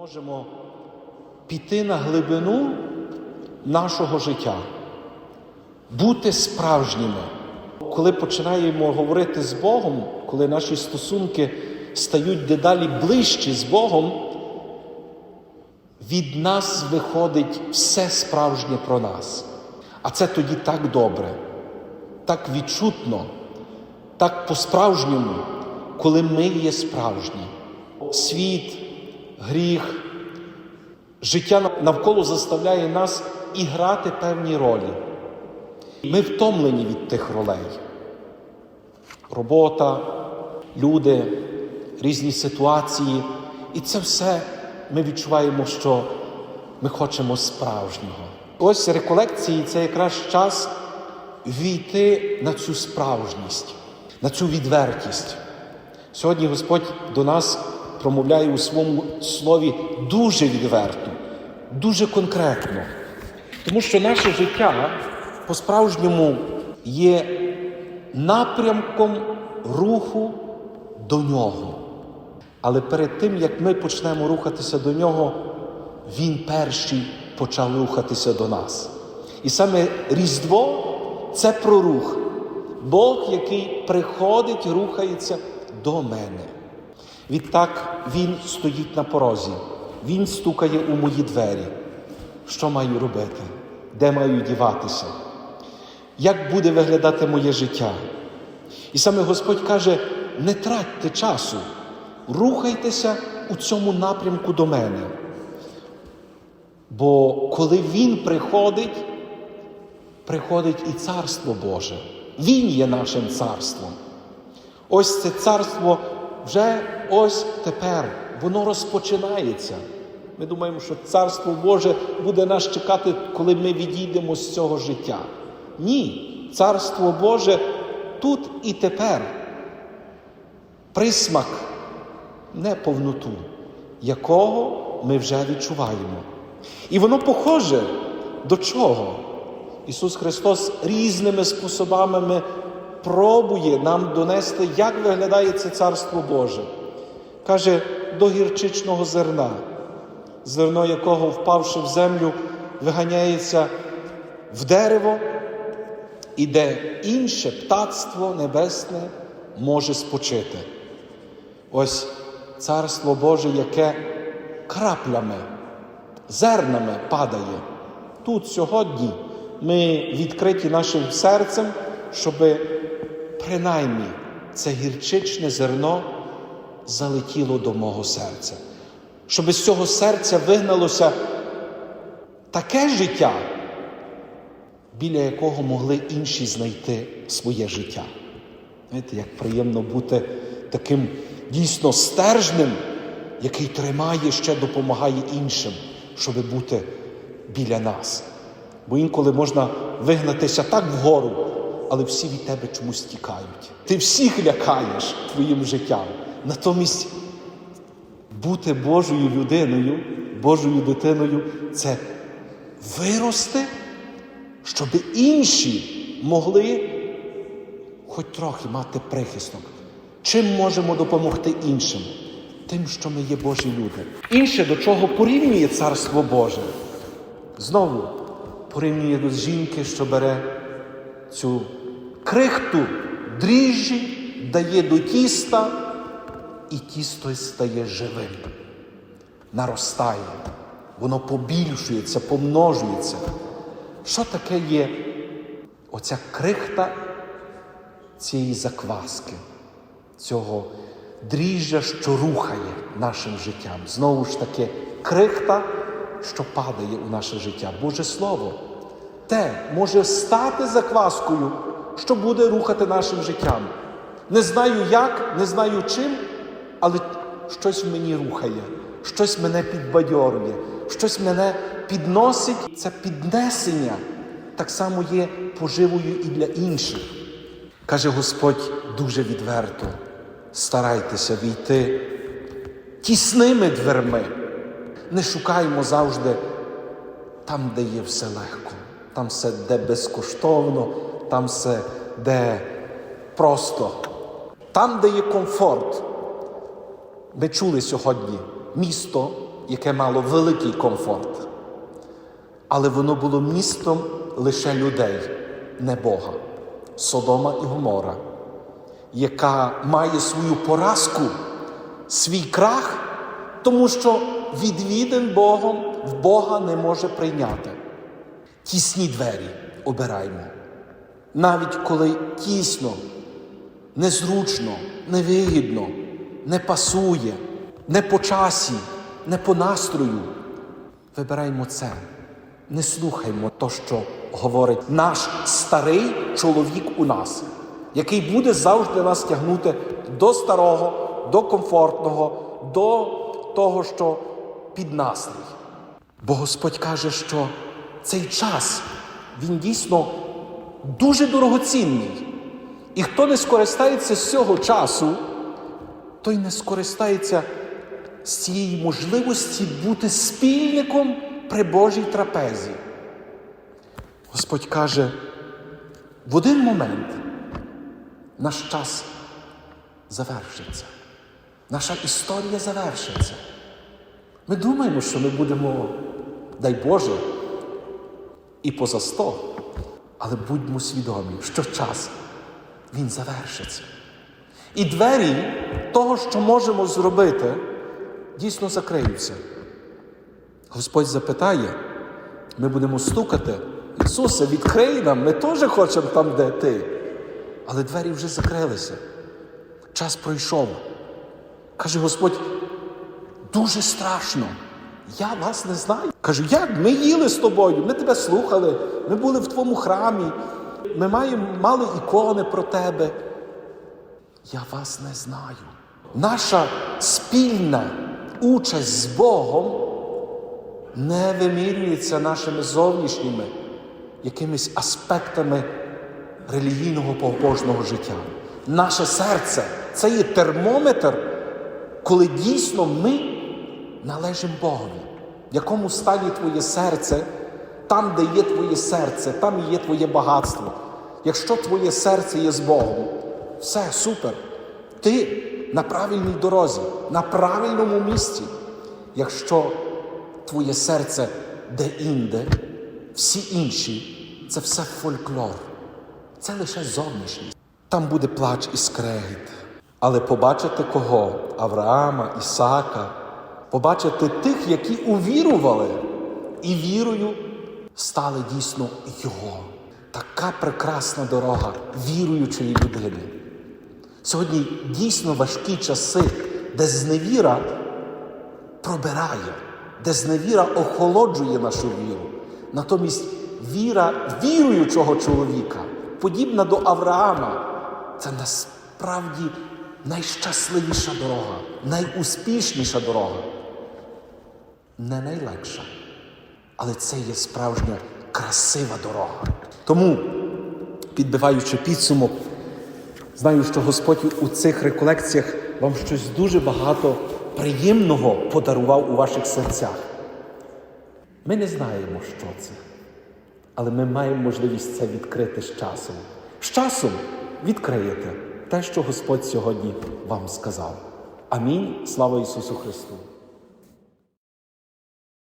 можемо піти на глибину нашого життя, бути справжніми. Коли починаємо говорити з Богом, коли наші стосунки стають дедалі ближчі з Богом, від нас виходить все справжнє про нас. А це тоді так добре, так відчутно, так по-справжньому, коли ми є справжні. Світ, гріх, життя навколо заставляє нас і грати певні ролі. Ми втомлені від тих ролей. Робота, люди, різні ситуації. І це все ми відчуваємо, що ми хочемо справжнього. Ось реколекції це якраз час війти на цю справжність, на цю відвертість. Сьогодні Господь до нас промовляє у своєму слові дуже відверто, дуже конкретно. Тому що наше життя по-справжньому є напрямком руху до нього. Але перед тим, як ми почнемо рухатися до нього, Він перший почав рухатися до нас. І саме Різдво це про рух. Бог, який приходить, рухається до мене. Відтак Він стоїть на порозі, Він стукає у мої двері. Що маю робити? Де маю діватися? Як буде виглядати моє життя? І саме Господь каже: не тратьте часу, рухайтеся у цьому напрямку до мене. Бо коли Він приходить, приходить і Царство Боже. Він є нашим царством. Ось це царство вже ось тепер, воно розпочинається. Ми думаємо, що Царство Боже буде нас чекати, коли ми відійдемо з цього життя. Ні, Царство Боже тут і тепер. Присмак неповноту, якого ми вже відчуваємо. І воно похоже до чого? Ісус Христос різними способами пробує нам донести, як виглядає це Царство Боже. Каже, до гірчичного зерна, зерно якого, впавши в землю, виганяється в дерево, і де інше птацтво небесне може спочити. Ось Царство Боже, яке краплями, зернами падає. Тут сьогодні ми відкриті нашим серцем, щоб принаймні це гірчичне зерно залетіло до мого серця, щоб з цього серця вигналося таке життя, біля якого могли інші знайти своє життя. Знаєте, як приємно бути таким дійсно стержнем, який тримає ще допомагає іншим, щоб бути біля нас. Бо інколи можна вигнатися так вгору, але всі від тебе чомусь тікають. Ти всіх лякаєш твоїм життям. Натомість бути Божою людиною, Божою дитиною це вирости, щоб інші могли хоч трохи мати прихисток. Чим можемо допомогти іншим? Тим, що ми є Божі люди. Інше, до чого порівнює Царство Боже, знову порівнює до жінки, що бере цю крихту дріжджі, дає до тіста, і тісто стає живим, наростає, воно побільшується, помножується. Що таке є оця крихта цієї закваски, цього дріжджа, що рухає нашим життям? Знову ж таки, крихта, що падає у наше життя, Боже Слово. Те може стати закваскою, що буде рухати нашим життям. Не знаю як, не знаю чим, але щось мені рухає, щось мене підбадьорює, щось мене підносить. Це піднесення так само є поживою і для інших. Каже Господь дуже відверто: старайтеся війти тісними дверми. Не шукаймо завжди там, де є все легко, там все де безкоштовно, там все де просто, там, де є комфорт. Ми чули сьогодні місто яке мало великий комфорт. Але воно було містом лише людей, не Бога. Содома і Гомора, яка має свою поразку, свій крах, тому що відвіден Богом в Бога не може прийняти. Тісні двері обираємо. Навіть коли тісно, незручно, невигідно, не пасує, не по часі, не по настрою. Вибираємо це. Не слухаймо то, що говорить наш старий чоловік у нас, який буде завжди нас тягнути до старого, до комфортного, до того, що під настрій. Бо Господь каже, що цей час він дійсно дуже дорогоцінний. І хто не скористається з цього часу, той не скористається з цієї можливості бути спільником при Божій трапезі. Господь каже, в один момент наш час завершиться, наша історія завершиться. Ми думаємо, що ми будемо, дай Боже, і поза сто, але будьмо свідомі, що час він завершиться. І двері того, що можемо зробити, дійсно закриються. Господь запитає, ми будемо стукати. Ісусе, відкрий нам, ми теж хочемо там, де ти. Але двері вже закрилися. Час пройшов. Каже Господь, дуже страшно. Я вас не знаю. Кажу, як? Ми їли з тобою, ми тебе слухали, ми були в твоєму храмі, ми маємо, мали ікони про тебе. Я вас не знаю. Наша спільна участь з Богом не вимірюється нашими зовнішніми якимись аспектами релігійного побожного життя. Наше серце це є термометр, коли дійсно ми належимо Богові. В якому стані твоє серце, там, де є твоє серце, там і є твоє багатство. Якщо твоє серце є з Богом, все супер. Ти на правильній дорозі, на правильному місці. Якщо твоє серце де-інде, всі інші це все фольклор, це лише зовнішність. Там буде плач і скрегіт. Але побачити кого? Авраама, Ісака, побачити тих, які увірували, і вірою стали дійсно Його. Така прекрасна дорога віруючої людини. Сьогодні дійсно важкі часи, де зневіра пробирає, де зневіра охолоджує нашу віру. Натомість віра віруючого чоловіка, подібна до Авраама, це насправді найщасливіша дорога, найуспішніша дорога. Не найлегша, але це є справжня красива дорога. Тому, підбиваючи підсумок, Знаю, що Господь у цих реколекціях вам щось дуже багато приємного подарував у ваших серцях. Ми не знаємо, що це, але ми маємо можливість це відкрити з часом. З часом відкриєте те, що Господь сьогодні вам сказав. Амінь. Слава Ісусу Христу!